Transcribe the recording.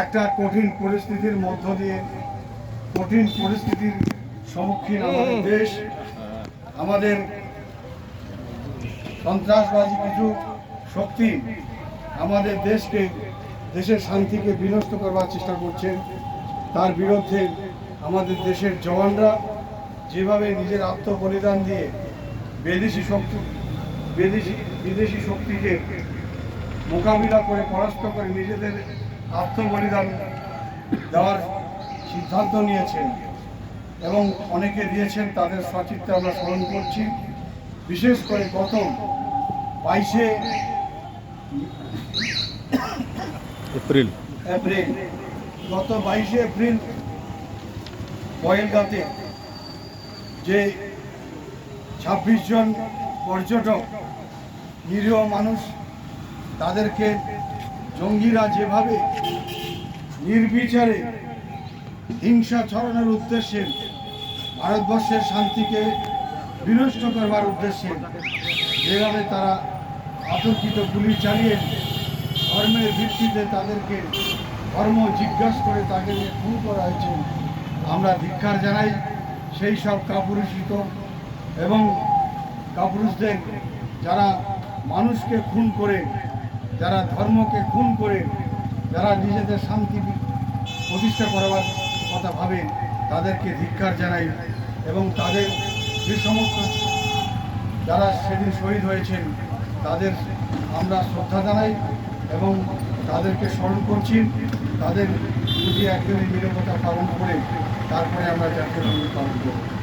একটা কঠিন পরিস্থিতির মধ্য দিয়ে কঠিন পরিস্থিতির সম্মুখীন আমাদের দেশ আমাদের সন্ত্রাসবাদী কিছু শক্তি আমাদের দেশকে দেশের শান্তিকে বিনষ্ট করবার চেষ্টা করছেন। তার বিরুদ্ধে আমাদের দেশের জওয়ানরা যেভাবে নিজের আত্মবলিদান দিয়ে বিদেশি শক্তি বিদেশি বিদেশি শক্তিকে মোকাবিলা করে পরাস্ত করে নিজেদের আত্মবলিদান দেওয়ার সিদ্ধান্ত নিয়েছেন এবং অনেকে দিয়েছেন তাদের সচিত্রে আমরা স্মরণ করছি। বিশেষ করে গত বাইশে এপ্রিল। এপ্রিল গত বাইশে এপ্রিল পয়েলগাতে যে ছাব্বিশ জন পর্যটক নিরীহ মানুষ তাদেরকে জঙ্গিরা যেভাবে নির্বিচারে হিংসা ছড়ানোর উদ্দেশ্যে ভারতবর্ষের শান্তিকে বিনষ্ট করবার উদ্দেশ্যে যেভাবে তারা আতঙ্কিত গুলি চালিয়ে ধর্মের ভিত্তিতে তাদেরকে ধর্ম জিজ্ঞাসা করে তাদেরকে খুন করা হয়েছে, আমরা ধিক্ষার জানাই। সেই সব কাপুরুষিত এবং কাপুরুষদের যারা মানুষকে খুন করে যারা ধর্মকে খুন করে, যারা নিজেদের শান্তি প্রতিষ্ঠা করবার কথা ভাবে, তাদেরকে ধিক্ষার জানাই এবং তাদের যে সমস্ত যারা সেদিন শহীদ হয়েছেন, তাদের আমরা শ্রদ্ধা জানাই এবং তাদেরকে স্মরণ করছি। তাদের প্রতি একদিনের নিরবতা পালন করে, তারপরে আমরা জাতীয় পালন করব।